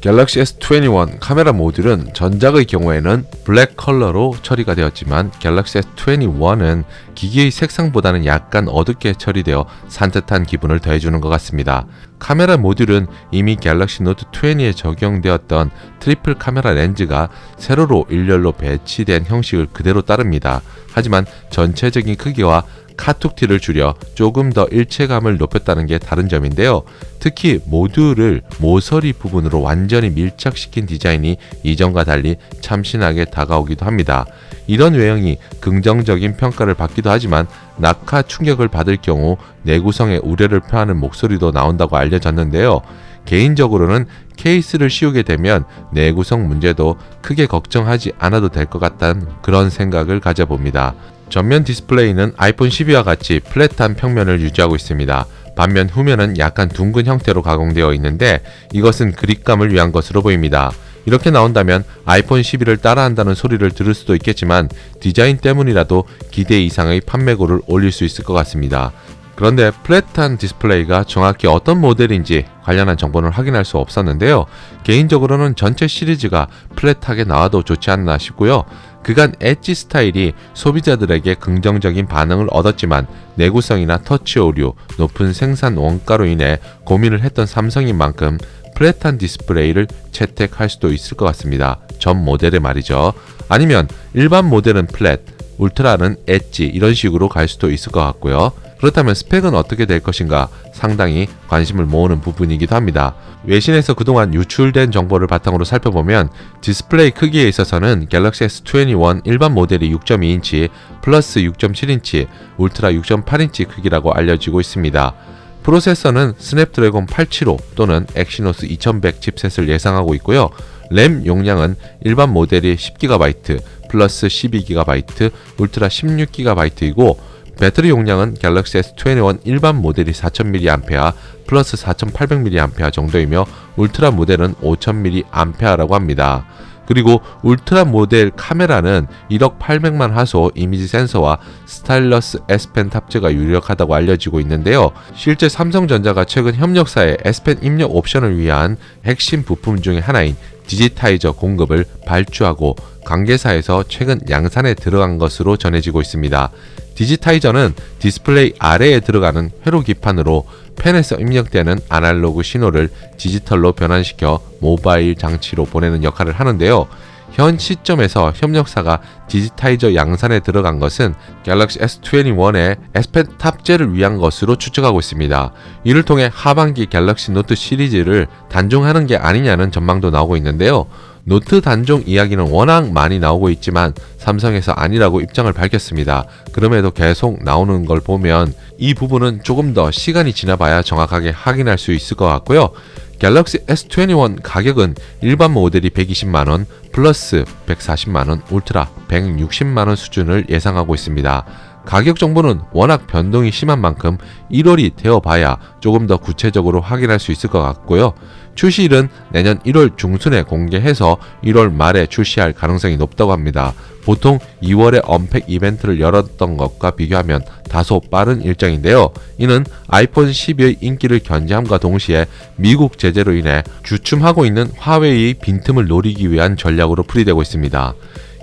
갤럭시 S21 카메라 모듈은 전작의 경우에는 블랙 컬러로 처리가 되었지만 갤럭시 S21은 기기의 색상보다는 약간 어둡게 처리되어 산뜻한 기분을 더해주는 것 같습니다. 카메라 모듈은 이미 갤럭시 노트 20에 적용되었던 트리플 카메라 렌즈가 세로로 일렬로 배치된 형식을 그대로 따릅니다. 하지만 전체적인 크기와 카툭티를 줄여 조금 더 일체감을 높였다는 게 다른 점인데요. 특히 모듈을 모서리 부분으로 완전히 밀착시킨 디자인이 이전과 달리 참신하게 다가오기도 합니다. 이런 외형이 긍정적인 평가를 받기도 하지만 낙하 충격을 받을 경우 내구성에 우려를 표하는 목소리도 나온다고 알려졌는데요. 개인적으로는 케이스를 씌우게 되면 내구성 문제도 크게 걱정하지 않아도 될 것 같다는 그런 생각을 가져봅니다. 전면 디스플레이는 아이폰 12와 같이 플랫한 평면을 유지하고 있습니다. 반면 후면은 약간 둥근 형태로 가공되어 있는데 이것은 그립감을 위한 것으로 보입니다. 이렇게 나온다면 아이폰 12를 따라한다는 소리를 들을 수도 있겠지만 디자인 때문이라도 기대 이상의 판매고를 올릴 수 있을 것 같습니다. 그런데 플랫한 디스플레이가 정확히 어떤 모델인지 관련한 정보는 확인할 수 없었는데요. 개인적으로는 전체 시리즈가 플랫하게 나와도 좋지 않나 싶고요. 그간 엣지 스타일이 소비자들에게 긍정적인 반응을 얻었지만 내구성이나 터치 오류, 높은 생산 원가로 인해 고민을 했던 삼성인 만큼 플랫한 디스플레이를 채택할 수도 있을 것 같습니다. 전 모델에 말이죠. 아니면 일반 모델은 플랫, 울트라는 엣지 이런 식으로 갈 수도 있을 것 같고요. 그렇다면 스펙은 어떻게 될 것인가 상당히 관심을 모으는 부분이기도 합니다. 외신에서 그동안 유출된 정보를 바탕으로 살펴보면 디스플레이 크기에 있어서는 갤럭시 S21 일반 모델이 6.2인치 플러스 6.7인치 울트라 6.8인치 크기라고 알려지고 있습니다. 프로세서는 스냅드래곤 875 또는 엑시노스 2100 칩셋을 예상하고 있고요. 램 용량은 일반 모델이 10GB 플러스 12GB 울트라 16GB이고 배터리 용량은 갤럭시 S21 일반 모델이 4000mAh 플러스 4800mAh 정도이며 울트라 모델은 5000mAh라고 합니다. 그리고 울트라 모델 카메라는 1억 800만 화소 이미지 센서와 스타일러스 S펜 탑재가 유력하다고 알려지고 있는데요. 실제 삼성전자가 최근 협력사에 S펜 입력 옵션을 위한 핵심 부품 중의 하나인 디지타이저 공급을 발주하고 관계사에서 최근 양산에 들어간 것으로 전해지고 있습니다. 디지타이저는 디스플레이 아래에 들어가는 회로 기판으로 펜에서 입력되는 아날로그 신호를 디지털로 변환시켜 모바일 장치로 보내는 역할을 하는데요. 현 시점에서 협력사가 디지타이저 양산에 들어간 것은 갤럭시 S21의 S펜 탑재를 위한 것으로 추측하고 있습니다. 이를 통해 하반기 갤럭시 노트 시리즈를 단종하는 게 아니냐는 전망도 나오고 있는데요. 노트 단종 이야기는 워낙 많이 나오고 있지만 삼성에서 아니라고 입장을 밝혔습니다. 그럼에도 계속 나오는 걸 보면 이 부분은 조금 더 시간이 지나봐야 정확하게 확인할 수 있을 것 같고요. 갤럭시 S21 가격은 일반 모델이 120만원, 플러스 140만원, 울트라 160만원 수준을 예상하고 있습니다. 가격 정보는 워낙 변동이 심한 만큼 1월이 되어봐야 조금 더 구체적으로 확인할 수 있을 것 같고요. 출시일은 내년 1월 중순에 공개해서 1월 말에 출시할 가능성이 높다고 합니다. 보통 2월에 언팩 이벤트를 열었던 것과 비교하면 다소 빠른 일정인데요. 이는 아이폰 12의 인기를 견제함과 동시에 미국 제재로 인해 주춤하고 있는 화웨이의 빈틈을 노리기 위한 전략으로 풀이되고 있습니다.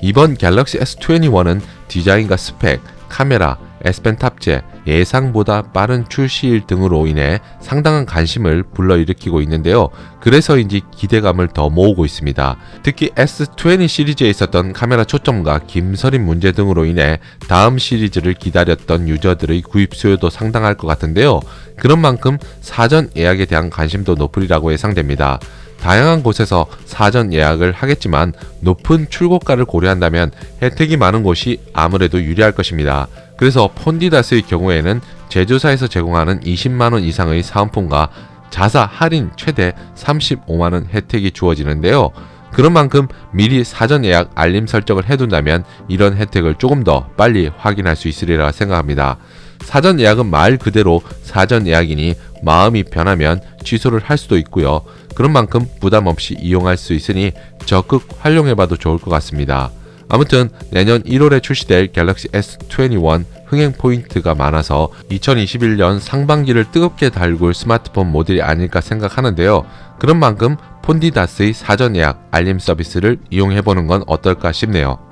이번 갤럭시 S21은 디자인과 스펙, 카메라, S펜 탑재, 예상보다 빠른 출시일 등으로 인해 상당한 관심을 불러일으키고 있는데요. 그래서인지 기대감을 더 모으고 있습니다. 특히 S20 시리즈에 있었던 카메라 초점과 김서림 문제 등으로 인해 다음 시리즈를 기다렸던 유저들의 구입 수요도 상당할 것 같은데요. 그런 만큼 사전 예약에 대한 관심도 높으리라고 예상됩니다. 다양한 곳에서 사전 예약을 하겠지만 높은 출고가를 고려한다면 혜택이 많은 곳이 아무래도 유리할 것입니다. 그래서 폰디다스의 경우에는 제조사에서 제공하는 20만원 이상의 사은품과 자사 할인 최대 35만원 혜택이 주어지는데요. 그런 만큼 미리 사전 예약 알림 설정을 해둔다면 이런 혜택을 조금 더 빨리 확인할 수 있으리라 생각합니다. 사전 예약은 말 그대로 사전 예약이니 마음이 변하면 취소를 할 수도 있고요. 그런 만큼 부담 없이 이용할 수 있으니 적극 활용해봐도 좋을 것 같습니다. 아무튼 내년 1월에 출시될 갤럭시 S21 흥행 포인트가 많아서 2021년 상반기를 뜨겁게 달굴 스마트폰 모델이 아닐까 생각하는데요. 그런 만큼 폰디다스의 사전 예약 알림 서비스를 이용해보는 건 어떨까 싶네요.